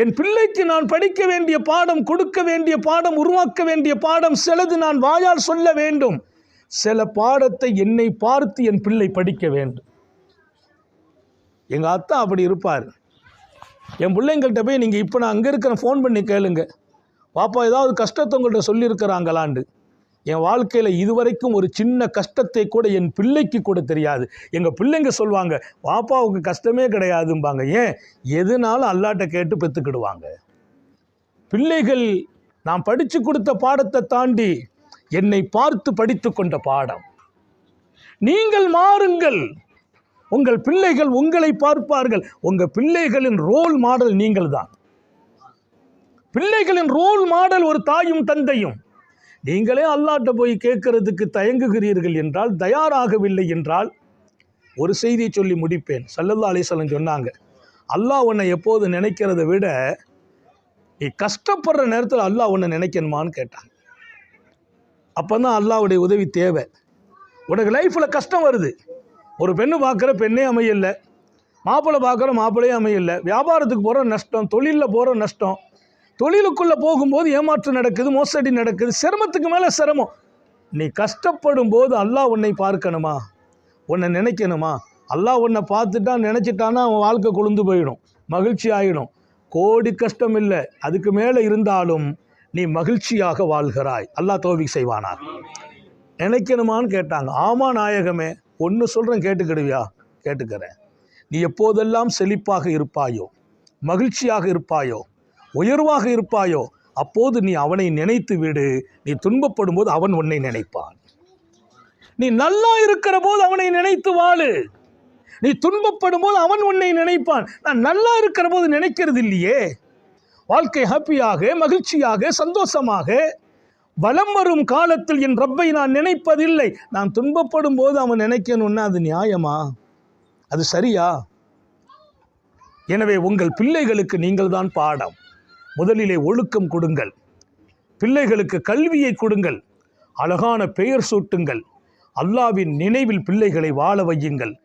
என் பிள்ளைக்கு நான் படிக்க வேண்டிய பாடம் கொடுக்க வேண்டிய பாடம் உருவாக்க வேண்டிய பாடம் சிலது நான் வாயால் சொல்ல வேண்டும். சில பாடத்தை என்னை பார்த்து என் பிள்ளை படிக்க வேண்டும். எங்கள் அத்தா அப்படி இருப்பார். என் பிள்ளைங்கள்ட்ட போய் நீங்கள் இப்போ நான் அங்கே இருக்கிற ஃபோன் பண்ணி கேளுங்க. பாப்பா ஏதாவது கஷ்டத்தை உங்கள்கிட்ட சொல்லியிருக்கிறாங்களாண்டு. என் வாழ்க்கையில் இதுவரைக்கும் ஒரு சின்ன கஷ்டத்தை கூட என் பிள்ளைக்கு கூட தெரியாது. எங்கள் பிள்ளைங்க சொல்லுவாங்க பாப்பாவுக்கு கஷ்டமே கிடையாதும்பாங்க. ஏன்? எதுனாலும் அல்லாட்ட கேட்டு பெற்றுக்கிடுவாங்க பிள்ளைகள் நான் படித்து கொடுத்த பாடத்தை தாண்டி என்னை பார்த்து படித்து கொண்ட பாடம். நீங்கள் மாறுங்கள். உங்கள் பிள்ளைகள் உங்களை பார்ப்பார்கள். உங்கள் பிள்ளைகளின் ரோல் மாடல் நீங்கள் தான் பிள்ளைகளின் ரோல் மாடல் ஒரு தாயும் தந்தையும். நீங்களே அல்லாட்ட போய் கேட்கறதுக்கு தயங்குகிறீர்கள் என்றால் தயாராகவில்லை என்றால் ஒரு செய்தியை சொல்லி முடிப்பேன். சல்லல்லா அலிசலம் சொன்னாங்க அல்லாஹ் உன்னை எப்போது நினைக்கிறத விட நீ கஷ்டப்படுற நேரத்தில் அல்லாஹ் உன்னை நினைக்கணுமான்னு கேட்டாங்க. அப்போ தான் அல்லாவுடைய உதவி தேவை. உனக்கு லைஃப்பில் கஷ்டம் வருது. ஒரு பெண்ணு பார்க்குற பெண்ணே அமையல. மாப்பிள்ளை பார்க்குற மாப்பிள்ளையே அமையல. வியாபாரத்துக்கு போகிற நஷ்டம் தொழிலில் போகிற நஷ்டம் தொழிலுக்குள்ளே போகும்போது ஏமாற்றம் நடக்குது மோசடி நடக்குது சிரமத்துக்கு மேலே சிரமம். நீ கஷ்டப்படும் போது அல்லாஹ் உன்னை பார்க்கணுமா? உன்னை நினைக்கணுமா? அல்லாஹ் உன்னை பார்த்துட்டான் நினச்சிட்டான்னா அவன் வாழ்க்கை கொழுந்து போயிடும் மகிழ்ச்சி ஆகிடும் கோடி கஷ்டம் இல்லை அதுக்கு மேலே இருந்தாலும் நீ மகிழ்ச்சியாக வாழ்கிறாய். அல்லாஹ் தோவி செய்வானார். நினைக்கணுமான்னு கேட்டாங்க. ஆமா நாயகமே ஒன்று சொல்கிறேன் கேட்டுக்கிடுவியா? கேட்டுக்கிறேன். நீ எப்போதெல்லாம் செழிப்பாக இருப்பாயோ மகிழ்ச்சியாக இருப்பாயோ உயர்வாக இருப்பாயோ அப்போது நீ அவனை நினைத்து விடு. நீ துன்பப்படும் போது அவன் உன்னை நினைப்பான். நீ நல்லா இருக்கிற போது அவனை நினைத்து வாழு. நீ துன்பப்படும் போது அவன் உன்னை நினைப்பான். நான் நல்லா இருக்கிற போது நினைக்கிறது இல்லையே. வாழ்க்கை ஹாப்பியாக மகிழ்ச்சியாக சந்தோஷமாக வலம் வரும் காலத்தில் என் ரப்பை நான் நினைப்பதில்லை. நான் துன்பப்படும் போது அவன் நினைக்கணும்னா அது நியாயமா? அது சரியா? எனவே உங்கள் பிள்ளைகளுக்கு நீங்கள் தான் பாடம். முதலிலே ஒழுக்கம் கொடுங்கள். பிள்ளைகளுக்கு கல்வியை கொடுங்கள். அழகான பெயர் சூட்டுங்கள். அல்லாவின் நினைவில் பிள்ளைகளை வாழ வையுங்கள்.